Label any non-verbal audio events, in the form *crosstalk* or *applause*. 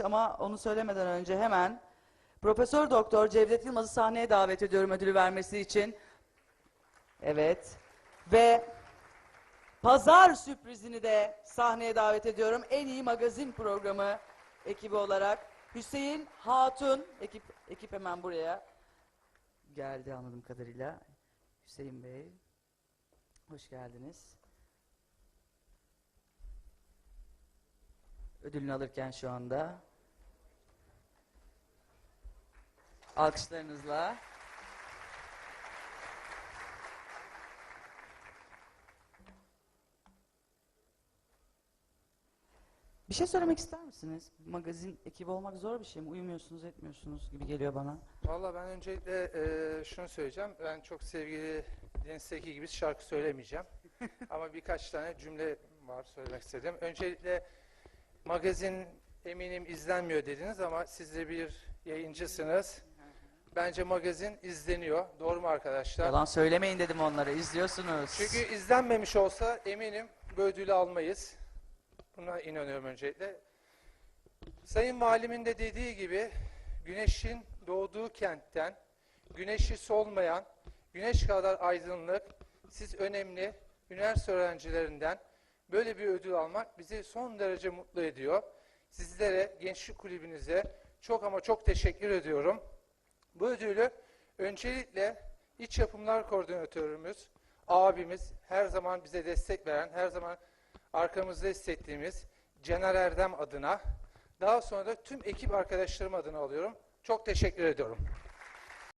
ama onu söylemeden önce hemen Profesör Doktor Cevdet Yılmaz'ı sahneye davet ediyorum ödülü vermesi için. Evet. Ve Pazar sürprizini de sahneye davet ediyorum. En iyi magazin programı ekibi olarak Hüseyin Hatun ekip ekip hemen buraya geldi anladığım kadarıyla. Hüseyin Bey hoş geldiniz. Ödülünü alırken şu anda alkışlarınızla Bir şey söylemek ister misiniz? Magazin ekibi olmak zor bir şey mi? Uyumuyorsunuz, etmiyorsunuz gibi geliyor bana. Valla ben öncelikle e, şunu söyleyeceğim. Ben çok sevgili Deniz Seki gibi şarkı söylemeyeceğim. *laughs* Ama birkaç tane cümle var söylemek istedim. Öncelikle magazin eminim izlenmiyor dediniz ama siz de bir yayıncısınız. Bence magazin izleniyor. Doğru mu arkadaşlar? Yalan söylemeyin dedim onlara. İzliyorsunuz. Çünkü izlenmemiş olsa eminim bu ödülü almayız. Buna inanıyorum öncelikle. Sayın Valimin de dediği gibi güneşin doğduğu kentten, güneşi solmayan, güneş kadar aydınlık, siz önemli üniversite öğrencilerinden böyle bir ödül almak bizi son derece mutlu ediyor. Sizlere, Gençlik Kulübünüze çok ama çok teşekkür ediyorum. Bu ödülü öncelikle İç Yapımlar Koordinatörümüz, abimiz, her zaman bize destek veren, her zaman arkamızda hissettiğimiz Cener Erdem adına, daha sonra da tüm ekip arkadaşlarım adına alıyorum. Çok teşekkür ediyorum.